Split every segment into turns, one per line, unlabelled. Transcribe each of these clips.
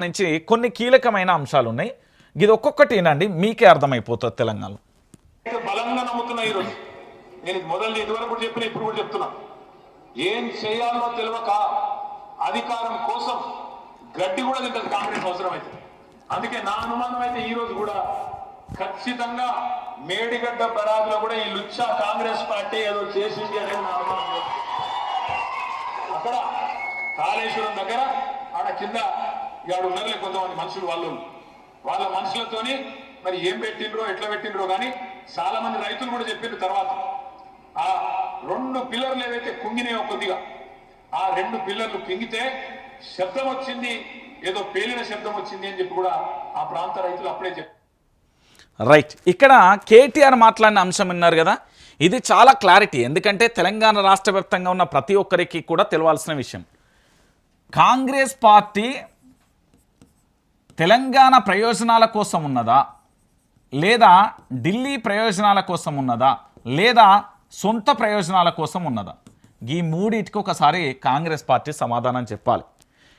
నుంచి కొన్ని కీలకమైన అంశాలు ఉన్నాయి ఇది ఒక్కొక్కటి ఏనండి మీకే అర్థమైపోతుంది
తెలంగాణ బలంగా నమ్ముతున్నా ఈరోజు నేను మొదలు ఇదివరకు చెప్పిన ఇప్పుడు కూడా చెప్తున్నా. ఏం చేయాలో తెలియక అధికారం కోసం గడ్డి కూడా తింటది కాంగ్రెస్ అవసరం అయితే అందుకే నా అనుమానం అయితే ఈ రోజు కూడా ఖచ్చితంగా మేడిగడ్డ బరాదులో కూడా ఈ లుచ్చా కాంగ్రెస్ పార్టీ ఏదో చేసింది అనేది నా అనుమానం. అక్కడ కాళేశ్వరం దగ్గర ఆడ కింద ఇవాడు ఉన్నారులే కొంతమంది మనుషులు వాళ్ళు? వాళ్ళ మనుషులతోని మరి ఏం పెట్టిండ్రో ఎట్లా పెట్టిండ్రో కానీ చాలా మంది రైతులు కూడా చెప్పిండ్రు తర్వాత. ఆ రెండు పిల్లర్లు ఏవైతే కుంగినాయో కొద్దిగా ఆ రెండు పిల్లర్లు కుంగితే శబ్దం వచ్చింది ఏదో పేలిన శబ్దం వచ్చింది అని చెప్పి కూడా ఆ ప్రాంత రైతులు అప్పుడే చెప్పారు
రైట్. ఇక్కడ కేటీఆర్ మాట్లాడిన అంశం విన్నారు కదా? ఇది చాలా క్లారిటీ. ఎందుకంటే తెలంగాణ రాష్ట్ర ఉన్న ప్రతి ఒక్కరికి కూడా తెలవాల్సిన విషయం. కాంగ్రెస్ పార్టీ తెలంగాణ ప్రయోజనాల కోసం ఉన్నదా? లేదా ఢిల్లీ ప్రయోజనాల కోసం ఉన్నదా? లేదా సొంత ప్రయోజనాల కోసం ఉన్నదా? ఈ మూడింటికి ఒకసారి కాంగ్రెస్ పార్టీ సమాధానం చెప్పాలి.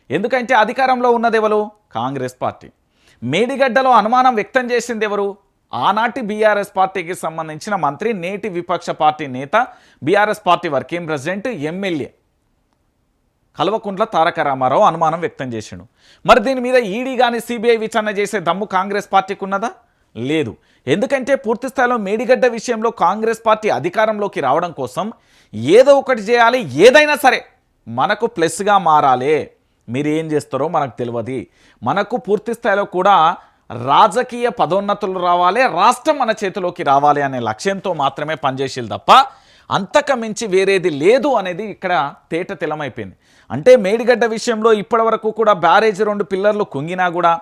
ఎందుకంటే అధికారంలో ఉన్నది ఎవరు? కాంగ్రెస్ పార్టీ. మేడిగడ్డలో అనుమానం వ్యక్తం చేసింది ఎవరు? ఆనాటి బీఆర్ఎస్ పార్టీకి సంబంధించిన మంత్రి నేటి విపక్ష పార్టీ నేత BRS party working president MLA. Kalvakuntla Taraka Ramarao అనుమానం వ్యక్తం చేసిండు. మరి దీని మీద ఈడీ కానీ సిబిఐ విచారణ చేసే దమ్ము కాంగ్రెస్ పార్టీకి ఉన్నదా లేదు. ఎందుకంటే పూర్తి స్థాయిలో మేడిగడ్డ విషయంలో కాంగ్రెస్ పార్టీ అధికారంలోకి రావడం కోసం ఏదో ఒకటి చేయాలి ఏదైనా సరే మనకు ప్లస్గా మారాలే. మీరు ఏం చేస్తారో మనకు తెలియదు మనకు పూర్తి స్థాయిలో కూడా రాజకీయ పదోన్నతులు రావాలి రాష్ట్రం మన చేతిలోకి రావాలి అనే లక్ష్యంతో మాత్రమే పనిచేసేది తప్ప అంతకమించి వేరేది లేదు అనేది ఇక్కడ తేట తెలమైపోయింది. అంటే మేడిగడ్డ విషయంలో ఇప్పటివరకు కూడా బ్యారేజ్ రెండు పిల్లర్లు కుంగినా కూడా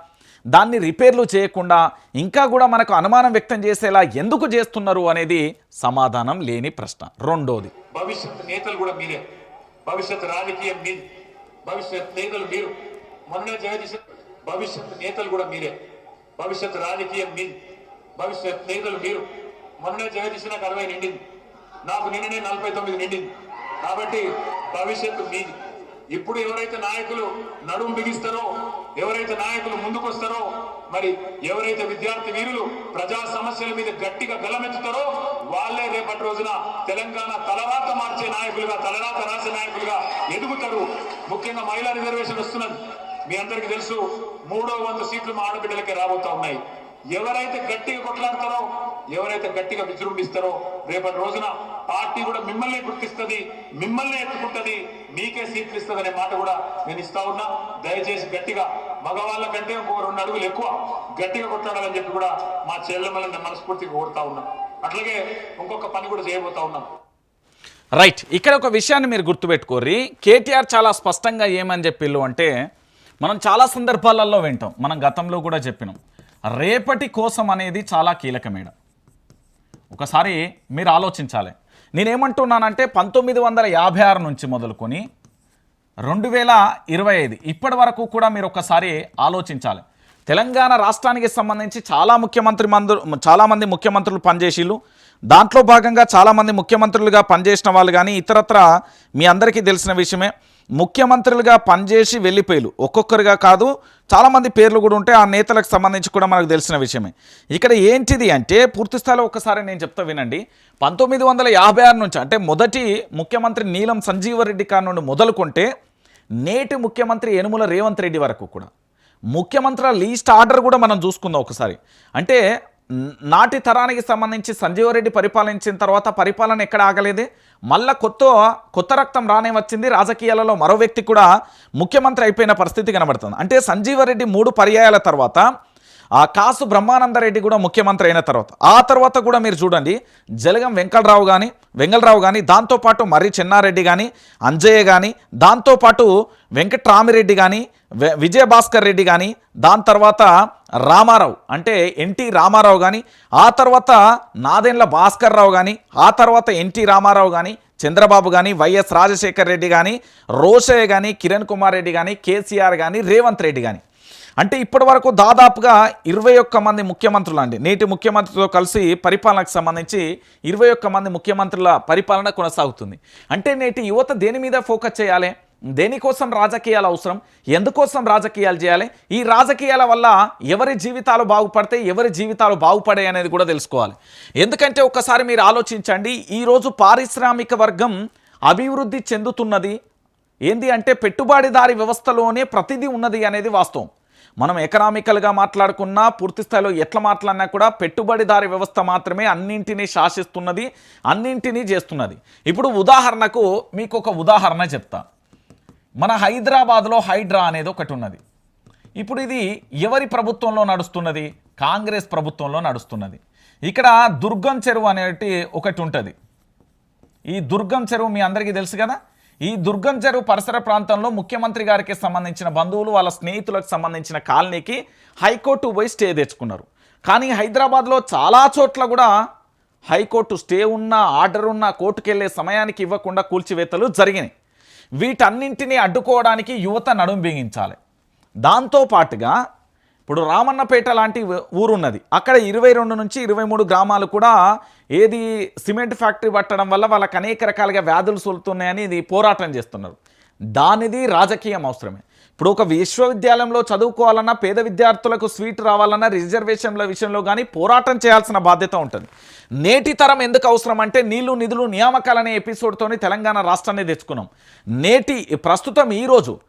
దాన్ని రిపేర్లు చేయకుండా ఇంకా కూడా మనకు అనుమానం వ్యక్తం చేసేలా ఎందుకు చేస్తున్నారు అనేది సమాధానం లేని ప్రశ్న. రెండోది.
భవిష్యత్ నేతలు కూడా మీరే. భవిష్యత్ రాజకీయం మీది భవిష్యత్ నేతలు మీరు. మొన్న జగదీశ్ భవిష్యత్ నేతలు కూడా మీరే. భవిష్యత్ రాజకీయం మీది భవిష్యత్ నేతలు మీరు. మొన్న జగదీశ్ నాకు అరవై నిండింది నాకు నిన్ననే నలభై తొమ్మిది నిండింది కాబట్టి భవిష్యత్తు మీది. ఇప్పుడు ఎవరైతే నాయకులు నడుము బిగిస్తారో ఎవరైతే నాయకులు ముందుకొస్తారో మరి ఎవరైతే విద్యార్థి వీరులు ప్రజా సమస్యల మీద గట్టిగా గలమెత్తుతారో వాళ్ళే రేపటి రోజున తెలంగాణ తలరాత మార్చే నాయకులుగా తలరాత రాసే నాయకులుగా ఎదుగుతారు. ముఖ్యంగా మహిళా రిజర్వేషన్ వస్తున్నది. మీ అందరికీ తెలుసు మూడో వంద సీట్లు మా ఆడబిడ్డలకే రాబోతా ఉన్నాయి. ఎవరైతే గట్టిగా కొట్లాడతారో ఎవరైతే గట్టిగా విజృంభిస్తారో రేపటి రోజున పార్టీ కూడా మిమ్మల్ని గుర్తిస్తుంది మిమ్మల్ని ఎత్తుకుంటది మీకే సీట్లు ఇస్తుంది అనే మాట కూడా నేను ఇస్తా ఉన్నా. దయచేసి గట్టిగా మగవాళ్ళ కంటే ఇంకో రెండు అడుగులు ఎక్కువ గట్టిగా కొట్లాడాలని చెప్పి కూడా మా చెల్లెమ్మలని మనస్ఫూర్తిగా కోరుతా ఉన్నాం. అట్లాగే ఇంకొక పని కూడా చేయబోతా ఉన్నాం.
రైట్ ఇక్కడ ఒక విషయాన్ని మీరు గుర్తుపెట్టుకోరి కేటీఆర్ చాలా స్పష్టంగా ఏమని చెప్పిల్లు అంటే మనం చాలా సందర్భాలలో వింటాం మనం గతంలో కూడా చెప్పినాం. రేపటి కోసం అనేది చాలా కీలకమేడ. ఒకసారి మీరు ఆలోచించాలి. నేనేమంటున్నానంటే పంతొమ్మిది వందల యాభై ఆరు నుంచి మొదలుకొని రెండు వేల ఇరవై ఐదు ఇప్పటి వరకు కూడా మీరు ఒకసారి ఆలోచించాలి. తెలంగాణ రాష్ట్రానికి సంబంధించి చాలా ముఖ్యమంత్రి మందు చాలామంది ముఖ్యమంత్రులు పనిచేసిళ్ళు. దాంట్లో భాగంగా చాలామంది ముఖ్యమంత్రులుగా పనిచేసిన వాళ్ళు కానీ ఇతరత్ర మీ అందరికీ తెలిసిన విషయమే. ముఖ్యమంత్రులుగా పనిచేసి వెళ్ళిపోయారు ఒక్కొక్కరుగా కాదు చాలామంది పేర్లు కూడా ఉంటే ఆ నేతలకు సంబంధించి కూడా మనకు తెలిసిన విషయమే. ఇక్కడ ఏంటిది అంటే పూర్తి స్థాయిలో ఒకసారి నేను చెప్తా వినండి. పంతొమ్మిది వందల యాభై ఆరు నుంచి అంటే మొదటి ముఖ్యమంత్రి నీలం సంజీవరెడ్డి కాడ నుండి మొదలుకొంటే నేటి ముఖ్యమంత్రి యనుమల రేవంత్ రెడ్డి వరకు కూడా. ముఖ్యమంత్రుల లీస్ట్ ఆర్డర్ కూడా మనం చూసుకుందాం ఒకసారి. అంటే నాటి తరానికి సంబంధించి సంజీవరెడ్డి పరిపాలించిన తర్వాత పరిపాలన ఎక్కడ ఆగలేదే? మళ్ళా కొత్త కొత్త రక్తం రానే వచ్చింది. రాజకీయాలలో మరో వ్యక్తి కూడా ముఖ్యమంత్రి అయిపోయిన పరిస్థితి కనబడుతుంది. అంటే సంజీవరెడ్డి మూడు పర్యాయాల తర్వాత ఆ కాసు బ్రహ్మానందరెడ్డి కూడా ముఖ్యమంత్రి అయిన తర్వాత. ఆ తర్వాత కూడా మీరు చూడండి జలగం వెంకటరావు కానీ వెంగళరావు కానీ దాంతోపాటు మర్రి చెన్నారెడ్డి కానీ అంజయ్య కానీ దాంతోపాటు వెంకట్రామిరెడ్డి కానీ విజయభాస్కర్ రెడ్డి కానీ దాని తర్వాత రామారావు అంటే ఎన్టీ రామారావు కానీ ఆ తర్వాత నాదెండ్ల భాస్కర్ రావు కానీ ఆ తర్వాత ఎన్టీ రామారావు కానీ చంద్రబాబు కానీ వైఎస్ రాజశేఖర్ రెడ్డి కానీ రోషయ్య కానీ కిరణ్ కుమార్ రెడ్డి కానీ కేసీఆర్ కానీ రేవంత్ రెడ్డి కానీ అంటే ఇప్పటి వరకు దాదాపుగా ఇరవై ఒక్క మంది ముఖ్యమంత్రులు అండి. నేటి ముఖ్యమంత్రితో కలిసి పరిపాలనకు సంబంధించి ఇరవై ఒక్క మంది ముఖ్యమంత్రుల పరిపాలన కొనసాగుతుంది. అంటే నేటి యువత దేని మీద ఫోకస్ చేయాలి? దేనికోసం రాజకీయాలు అవసరం? ఎందుకోసం రాజకీయాలు చేయాలి? ఈ రాజకీయాల వల్ల ఎవరి జీవితాలు బాగుపడతాయి ఎవరి జీవితాలు బాగుపడాయి అనేది కూడా తెలుసుకోవాలి. ఎందుకంటే ఒక్కసారి మీరు ఆలోచించండి ఈరోజు పారిశ్రామిక వర్గం అభివృద్ధి చెందుతున్నది. ఏంది అంటే పెట్టుబడిదారి వ్యవస్థలోనే ప్రతిదీ ఉన్నది అనేది వాస్తవం. మనం ఎకనామికల్గా మాట్లాడుకున్నా పూర్తి స్థాయిలో ఎట్లా మాట్లాడినా కూడా పెట్టుబడిదారి వ్యవస్థ మాత్రమే అన్నింటినీ శాసిస్తున్నది అన్నింటినీ చేస్తున్నది. ఇప్పుడు ఉదాహరణకు మీకు ఒక ఉదాహరణ చెప్తా. మన హైదరాబాద్లో హైడ్రా అనేది ఒకటి ఉన్నది. ఇప్పుడు ఇది ఎవరి ప్రభుత్వంలో నడుస్తున్నది? కాంగ్రెస్ ప్రభుత్వంలో నడుస్తున్నది. ఇక్కడ దుర్గం చెరువు అనేటి ఒకటి ఉంటుంది. ఈ దుర్గం చెరువు మీ అందరికీ తెలుసు కదా? ఈ దుర్గం చెరువు పరిసర ప్రాంతంలో ముఖ్యమంత్రి గారికి సంబంధించిన బంధువులు వాళ్ళ స్నేహితులకు సంబంధించిన కాలనీకి హైకోర్టు పోయి స్టే తెచ్చుకున్నారు. కానీ హైదరాబాద్లో చాలా చోట్ల కూడా హైకోర్టు స్టే ఉన్నా ఆర్డర్ ఉన్నా కోర్టుకు వెళ్ళే సమయానికి ఇవ్వకుండా కూల్చివేతలు జరిగినాయి. వీటన్నింటినీ అడ్డుకోవడానికి యువత నడుం బిగించాలి. దాంతో పాటుగా ఇప్పుడు రామన్నపేట లాంటి ఊరున్నది. అక్కడ ఇరవై రెండు నుంచి ఇరవై మూడు గ్రామాలు కూడా ఏది సిమెంట్ ఫ్యాక్టరీ పట్టడం వల్ల వాళ్ళకి అనేక రకాలుగా వ్యాధులు సోలుతున్నాయని ఇది పోరాటం చేస్తున్నారు. దానిది రాజకీయం అవసరమే. ఇప్పుడు ఒక విశ్వవిద్యాలయంలో చదువుకోవాలన్నా పేద విద్యార్థులకు స్వీట్ రావాలన్నా రిజర్వేషన్ల విషయంలో కానీ పోరాటం చేయాల్సిన బాధ్యత ఉంటుంది. నేటి తరం ఎందుకు అవసరం అంటే నీళ్ళు నిధులు నియామకాలనే ఎపిసోడ్తోని తెలంగాణ రాష్ట్రాన్ని తెచ్చుకున్నాం. నేటి ప్రస్తుతం ఈరోజు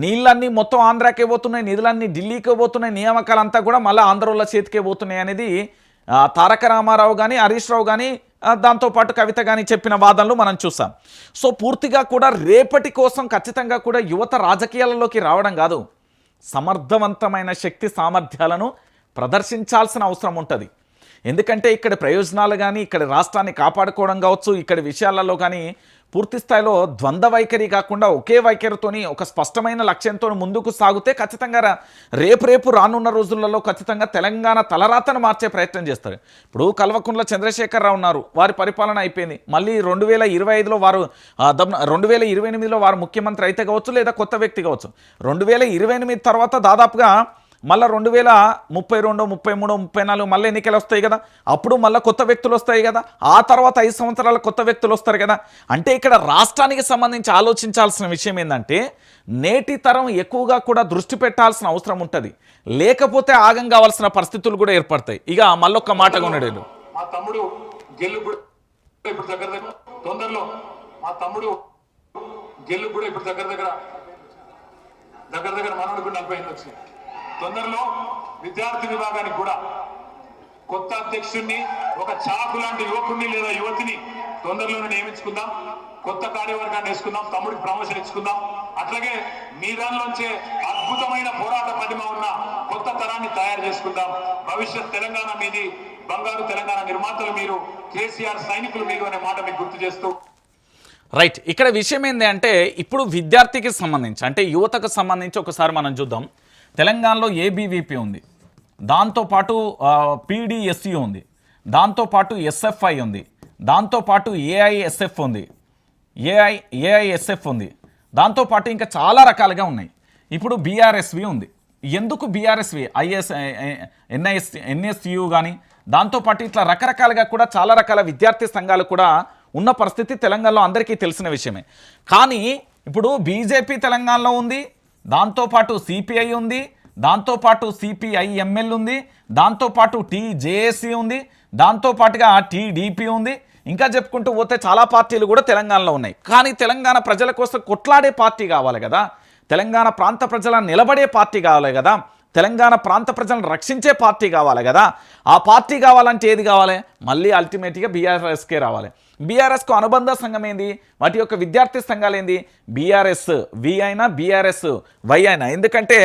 నీళ్ళన్నీ మొత్తం ఆంధ్రాకే పోతున్నాయి నిధులన్నీ ఢిల్లీకే పోతున్నాయి నియామకాలంతా కూడా మళ్ళీ ఆంధ్రోళ్ళ చేతికే పోతున్నాయి అనేది తారక రామారావు కానీ హరీష్ రావు కానీ దాంతోపాటు కవిత కానీ చెప్పిన వాదనలు మనం చూసాం. సో పూర్తిగా కూడా రేపటి కోసం ఖచ్చితంగా కూడా యువత రాజకీయాలలోకి రావడం కాదు సమర్థవంతమైన శక్తి సామర్థ్యాలను ప్రదర్శించాల్సిన అవసరం ఉంటుంది. ఎందుకంటే ఇక్కడ ప్రయోజనాలు కానీ ఇక్కడ రాష్ట్రాన్ని కాపాడుకోవడం కావచ్చు ఇక్కడ విషయాలలో కానీ పూర్తి స్థాయిలో ద్వంద్వ వైఖరి కాకుండా ఒకే వైఖరితోని ఒక స్పష్టమైన లక్ష్యంతో ముందుకు సాగితే ఖచ్చితంగా రేపు రేపు రానున్న రోజులలో ఖచ్చితంగా తెలంగాణ తలరాతను మార్చే ప్రయత్నం చేస్తారు. ఇప్పుడు కల్వకుంట్ల చంద్రశేఖరరావు ఉన్నారు. వారి పరిపాలన అయిపోయింది. మళ్ళీ రెండు వేల ఇరవై ఐదులో వారు దమ్- రెండు వేల ఇరవై ఎనిమిదిలో వారు ముఖ్యమంత్రి అయితే కావచ్చు లేదా కొత్త వ్యక్తి కావచ్చు. రెండు వేల ఇరవై ఎనిమిది తర్వాత దాదాపుగా మళ్ళీ రెండు వేల ముప్పై రెండు ముప్పై మూడు ముప్పై నాలుగు మళ్ళీ ఎన్నికలు వస్తాయి కదా. అప్పుడు మళ్ళీ కొత్త వ్యక్తులు వస్తాయి కదా. ఆ తర్వాత ఐదు సంవత్సరాల కొత్త వ్యక్తులు వస్తారు కదా. అంటే ఇక్కడ రాష్ట్రానికి సంబంధించి ఆలోచించాల్సిన విషయం ఏంటంటే నేటి తరం ఎక్కువగా కూడా దృష్టి పెట్టాల్సిన అవసరం ఉంటుంది. లేకపోతే ఆగం కావాల్సిన పరిస్థితులు కూడా ఏర్పడతాయి. ఇక మళ్ళొక్క మాట కొనడేడు
మా తమ్ముడు గెల్లు కూడా ఇప్పుడు దగ్గర దగ్గర తొందరలో మా తమ్ముడు గెల్లు కూడా ఇప్పుడు దగ్గర దగ్గర దగ్గర దగ్గర మనోడు కూడా నలభై ఎనిమిది వచ్చింది. తొందరలో విద్యార్థి విభాగానికి కూడా కొత్త అధ్యక్షుడిని ఒక చాకు లాంటి యువకుడిని లేదా యువతిని తొందరలోనే నియమించుకుందాం. కొత్త కార్యవర్గాన్ని వేసుకుందాం తమ్ముడికి ప్రమోషన్ ఇచ్చుకుందాం. అట్లాగే మీ దానిలోంచే అద్భుతమైన పోరాట పటిమ ఉన్న కొత్త తరాన్ని తయారు చేసుకుందాం. భవిష్యత్ తెలంగాణ మీది బంగారు తెలంగాణ నిర్మాతలు మీరు కేసీఆర్ సైనికులు మీరు అనే మాట మీకు గుర్తు చేస్తూ.
రైట్ ఇక్కడ విషయం ఏంటి అంటే ఇప్పుడు విద్యార్థికి సంబంధించి అంటే యువతకు సంబంధించి ఒకసారి మనం చూద్దాం. తెలంగాణలో ఏబీవీపీ ఉంది. దాంతోపాటు పీడిఎస్యు ఉంది. దాంతోపాటు ఎస్ఎఫ్ఐ ఉంది. దాంతోపాటు ఏఐఎస్ఎఫ్ ఉంది. ఏఐ ఏఐఎస్ఎఫ్ ఉంది. దాంతోపాటు ఇంకా చాలా రకాలుగా ఉన్నాయి. ఇప్పుడు బీఆర్ఎస్వి ఉంది. ఎందుకు బీఆర్ఎస్వి ఐఎస్ ఎన్ఐఎస్ ఎన్ఎస్యు కానీ దాంతోపాటు ఇట్లా రకరకాలుగా కూడా చాలా రకాల విద్యార్థి సంఘాలు కూడా ఉన్న పరిస్థితి తెలంగాణలో అందరికీ తెలిసిన విషయమే. కానీ ఇప్పుడు బీజేపీ తెలంగాణలో ఉంది దాంతోపాటు సిపిఐ ఉంది దాంతోపాటు సిపిఐఎంఎల్ ఉంది దాంతోపాటు టీజేఏసీ ఉంది దాంతోపాటుగా టీడీపీ ఉంది. ఇంకా చెప్పుకుంటూ పోతే చాలా పార్టీలు కూడా తెలంగాణలో ఉన్నాయి. కానీ తెలంగాణ ప్రజల కోసం కొట్లాడే పార్టీ కావాలి కదా. తెలంగాణ ప్రాంత ప్రజలను నిలబడే పార్టీ కావాలి కదా. తెలంగాణ ప్రాంత ప్రజలను రక్షించే పార్టీ కావాలి కదా. ఆ పార్టీ కావాలంటే ఏది కావాలి? మళ్ళీ అల్టిమేట్గా బీఆర్ఎస్కే రావాలి. బీఆర్ఎస్కు అనుబంధ సంఘం ఏంది? వాటి యొక్క విద్యార్థి సంఘాలు ఏంది? బీఆర్ఎస్ వి అయినా బీఆర్ఎస్ వై అయినా. ఎందుకంటే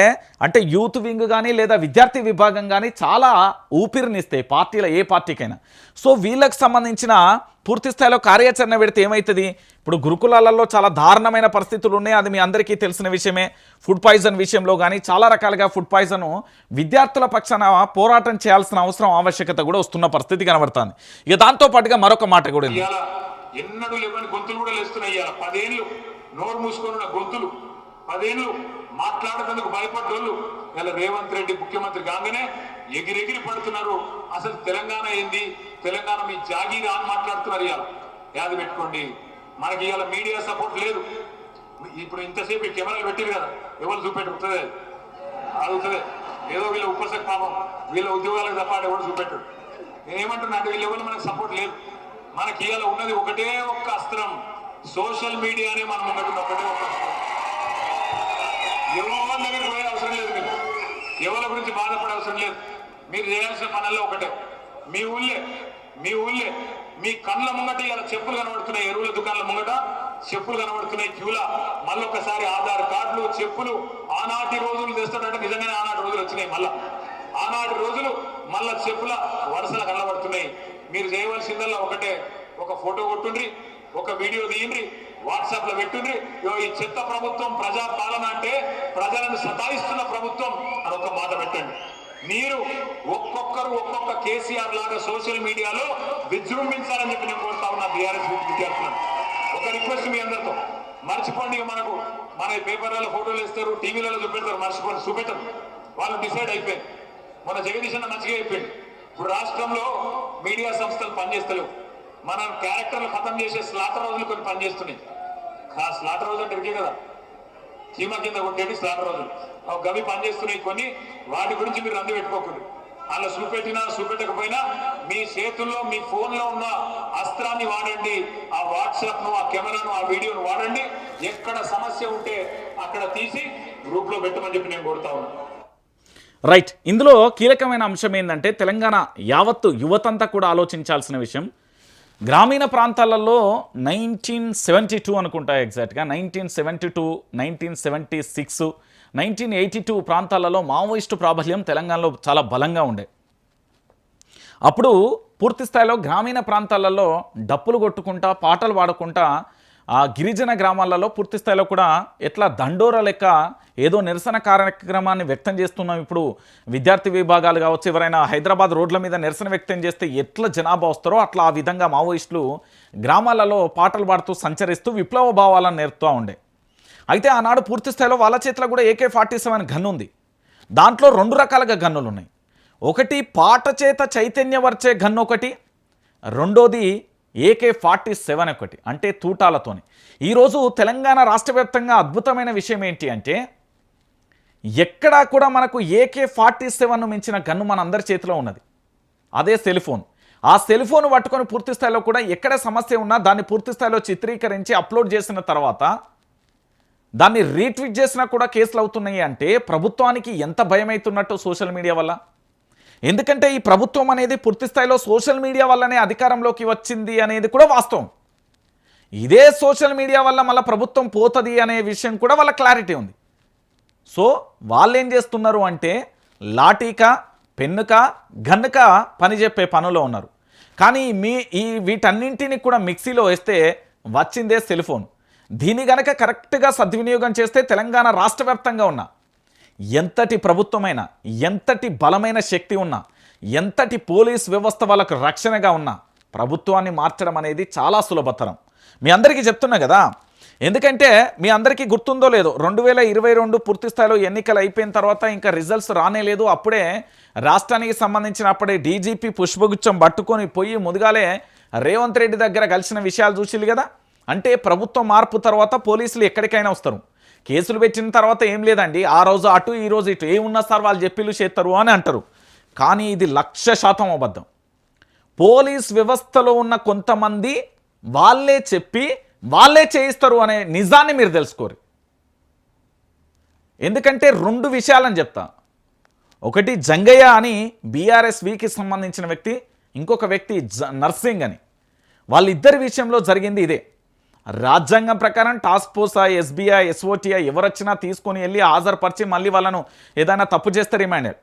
అంటే యూత్ వింగ్ కానీ లేదా విద్యార్థి విభాగం కానీ చాలా ఊపిరినిస్తాయి పార్టీల ఏ పార్టీకైనా. సో వీళ్ళకు సంబంధించిన పూర్తి స్థాయిలో కార్యాచరణ పెడితే ఏమవుతుంది ఇప్పుడు గురుకులాలలో చాలా దారుణమైన పరిస్థితులు ఉన్నాయి. అది మీ అందరికీ తెలిసిన విషయమే. ఫుడ్ పాయిజన్ విషయంలో కానీ చాలా రకాలుగా ఫుడ్ పాయిజన్ విద్యార్థుల పక్షాన పోరాటం చేయాల్సిన అవసరం ఆవశ్యకత కూడా వస్తున్న పరిస్థితి కనబడుతుంది. ఇక దాంతో పాటుగా మరొక మాట కూడా ఉంది.
ఎన్నడూ లేవని గొంతులు కూడా లేస్తున్నాయి పదేళ్ళు నోరు మూసుకొని గొంతులు పదేళ్ళు మాట్లాడేందుకు భయపడ్డోళ్ళు. ఇలా రేవంత్ రెడ్డి ముఖ్యమంత్రి కాగానే ఎగిరెగిరి పడుతున్నారు. అసలు తెలంగాణ ఏంది? తెలంగాణ మీ జాగీరా అని మాట్లాడుతున్నారు ఇవాళ యాద పెట్టుకోండి. మనకి ఇవాళ మీడియా సపోర్ట్ లేదు. ఇప్పుడు ఇంతసేపు కెమెరాలు పెట్టిరు కదా ఎవరు చూపెట్టుకుంటుంది అడుగుతుంది ఏదో వీళ్ళ ఉపసక పాపం. వీళ్ళ ఉద్యోగాలకు తప్ప ఎవరు చూపెట్టాడు. నేనేమంటున్నా అంటే వీళ్ళు ఎవరు మనకు సపోర్ట్ లేదు. మనకి ఇవాళ ఉన్నది ఒకటే ఒక్క అస్త్రం. సోషల్ మీడియానే మనం ఉన్నటువంటి ఒకటే ఒక్క అస్త్రం. ఎవరి దగ్గరికి పోయే అవసరం లేదు మీరు ఎవరి గురించి బాధపడే అవసరం లేదు. మీరు చేయాల్సిన పనుల్లో ఒకటే. మీ ఊళ్ళే మీ ఊళ్ళే. మీ కళ్ళ ముంగట ఇలా చెప్పులు కనబడుతున్నాయి ఎరువుల దుకాణాల ముంగట చెప్పులు కనబడుతున్నాయి క్యూలా. మళ్ళొక్కసారి ఆధార్ కార్డులు చెప్పులు ఆనాటి రోజులు తెస్తాడంటే నిజంగానే ఆనాటి రోజులు వచ్చినాయి మళ్ళా. ఆనాటి రోజులు మళ్ళా చెప్పుల వరుసలు కనబడుతున్నాయి. మీరు చేయవలసిందల్లా ఒకటే ఒక ఫోటో కొట్టుండ్రి ఒక వీడియో తీయండి వాట్సాప్లో పెట్టుండ్రి ఇగో ఈ చెత్త ప్రభుత్వం ప్రజా పాలన అంటే ప్రజలను సతాయిస్తున్న ప్రభుత్వం అని ఒక మాట పెట్టండి. మీరు ఒక్కొక్కరు ఒక్కొక్క కేసీఆర్ లాగా సోషల్ మీడియాలో విజృంభించాలని చెప్పి నేను కోరుతా ఉన్నా బీఆర్ఎస్ విద్యార్థులను. ఒక రిక్వెస్ట్ మీ అందరితో. మర్చిపోండి మనకు మన పేపర్లలో ఫోటోలు ఇస్తారు టీవీలలో చూపెడతారు మర్చిపోండి చూపెట్టరు. వాళ్ళు డిసైడ్ అయిపోయింది మన జగదీశ్ అన్న మంచిగా అయిపోయింది ఇప్పుడు రాష్ట్రంలో మీడియా సంస్థలు పనిచేస్తలేవు. మన క్యారెక్టర్లు ఖతం చేసే స్లాటర్ రోజులు కొన్ని పనిచేస్తున్నాయి. ఆ స్లాటర్ రోజు అంటే కదా. చీమ కింద కొట్టేటి స్లాటర్ రోజులు అవి గవి పనిచేస్తున్నాయి కొన్ని వాటి గురించి మీరు రంది పెట్టుకోకూడదు అలా చూపెట్టినా చూపెట్టకపోయినా మీ చేతుల్లో మీ ఫోన్లో ఉన్న అస్త్రాన్ని వాడండి. ఆ వాట్సాప్ను ఆ కెమెరాను ఆ వీడియోను వాడండి. ఎక్కడ సమస్య ఉంటే అక్కడ తీసి గ్రూప్లో పెట్టమని చెప్పి నేను కోరుతా ఉన్నాను
రైట్. ఇందులో కీలకమైన అంశం ఏంటంటే తెలంగాణ యావత్తు యువతంతా కూడా ఆలోచించాల్సిన విషయం గ్రామీణ ప్రాంతాలలో నైన్టీన్ సెవెంటీ టూ అనుకుంటా ఎగ్జాక్ట్గా nineteen seventy two nineteen seventy six nineteen eighty two ప్రాంతాలలో మావోయిస్టు ప్రాబల్యం తెలంగాణలో చాలా బలంగా ఉండే. అప్పుడు పూర్తి స్థాయిలో గ్రామీణ ప్రాంతాలలో డప్పులు కొట్టుకుంటా పాటలు పాడుకుంటా ఆ గిరిజన గ్రామాలలో పూర్తి స్థాయిలో కూడా ఎట్లా దండోర లెక్క ఏదో నిరసన కార్యక్రమాన్ని వ్యక్తం చేస్తున్నాం. ఇప్పుడు విద్యార్థి విభాగాలు కావచ్చు ఎవరైనా హైదరాబాద్ రోడ్ల మీద నిరసన వ్యక్తం చేస్తే ఎట్లా జనాభా వస్తారో అట్లా ఆ విధంగా మావోయిస్టులు గ్రామాలలో పాటలు పాడుతూ సంచరిస్తూ విప్లవ భావాలను నేర్పుతూ ఉండే. అయితే ఆనాడు పూర్తి స్థాయిలో వాళ్ళ చేతిలో కూడా ఏకే ఫార్టీ సెవెన్ గన్ ఉంది. దాంట్లో రెండు రకాలుగా గన్నులు ఉన్నాయి. ఒకటి పాట చేత చైతన్యవర్చే గన్ను ఒకటి రెండోది ఏకే ఫార్టీ సెవెన్ ఒకటి అంటే తూటాలతోని. ఈరోజు తెలంగాణ రాష్ట్ర వ్యాప్తంగా అద్భుతమైన విషయం ఏంటి అంటే ఎక్కడా కూడా మనకు ఏకే ఫార్టీ సెవెన్ మించిన గన్ను మన అందరి చేతిలో ఉన్నది. అదే సెల్ ఫోన్. ఆ సెల్ ఫోన్ పట్టుకొని పూర్తి స్థాయిలో కూడా ఎక్కడ సమస్య ఉన్నా దాన్ని పూర్తి స్థాయిలో చిత్రీకరించి అప్లోడ్ చేసిన తర్వాత దాన్ని రీట్వీట్ చేసినా కూడా కేసులు అవుతున్నాయి అంటే ప్రభుత్వానికి ఎంత భయం సోషల్ మీడియా వల్ల? ఎందుకంటే ఈ ప్రభుత్వం అనేది పూర్తి స్థాయిలో సోషల్ మీడియా వల్లనే అధికారంలోకి వచ్చింది అనేది కూడా వాస్తవం. ఇదే సోషల్ మీడియా వల్ల మళ్ళీ ప్రభుత్వం పోతుంది అనే విషయం కూడా వాళ్ళ క్లారిటీ ఉంది. సో వాళ్ళు ఏం చేస్తున్నారు అంటే లాఠీక పెన్నుక గన్నుక పని చెప్పే పనులో ఉన్నారు. కానీ మీ ఈ వీటన్నింటిని కూడా మిక్సీలో వేస్తే వచ్చిందే సెల్ ఫోన్ దీన్ని గనక కరెక్ట్గా సద్వినియోగం చేస్తే తెలంగాణ రాష్ట్ర వ్యాప్తంగా ఉన్న ఎంతటి ప్రభుత్వమైన ఎంతటి బలమైన శక్తి ఉన్నా ఎంతటి పోలీస్ వ్యవస్థ వాళ్ళకు రక్షణగా ఉన్నా ప్రభుత్వాన్ని మార్చడం అనేది చాలా సులభతరం. మీ అందరికీ చెప్తున్నా కదా ఎందుకంటే మీ అందరికీ గుర్తుందో లేదో రెండు వేల ఇరవై రెండు పూర్తి స్థాయిలో ఎన్నికలు అయిపోయిన తర్వాత ఇంకా రిజల్ట్స్ రానే లేదు. అప్పుడే రాష్ట్రానికి సంబంధించిన అప్పుడే డీజీపీ పుష్పగుచ్చం పట్టుకొని పోయి ముదుగాలే రేవంత్ రెడ్డి దగ్గర కలిసిన విషయాలు చూసిల్లు కదా? అంటే ప్రభుత్వ మార్పు తర్వాత పోలీసులు ఎక్కడికైనా వస్తారు. కేసులు పెట్టిన తర్వాత ఏం లేదండి. ఆ రోజు అటు ఈ రోజు ఇటు. ఏమున్నా సార్ వాళ్ళు చెప్పిళ్ళు చేస్తారు అని అంటారు. కానీ ఇది లక్ష శాతం అబద్ధం. పోలీస్ వ్యవస్థలో ఉన్న కొంతమంది వాళ్ళే చెప్పి వాళ్ళే చేయిస్తారు అనే నిజాన్ని మీరు తెలుసుకోరు. ఎందుకంటే రెండు విషయాలని చెప్తా. ఒకటి జంగయ్య అని బీఆర్ఎస్ వికి సంబంధించిన వ్యక్తి ఇంకొక వ్యక్తి జ నర్సింగ్ అని. వాళ్ళిద్దరి విషయంలో జరిగింది ఇదే. రాజ్యాంగం ప్రకారం టాస్క్ ఫోర్సా ఎస్బీఐ ఎస్ఓటీఐ ఎవరొచ్చినా తీసుకొని వెళ్ళి హాజరుపరిచి మళ్ళీ వాళ్ళను ఏదైనా తప్పు చేస్తే రిమాండ్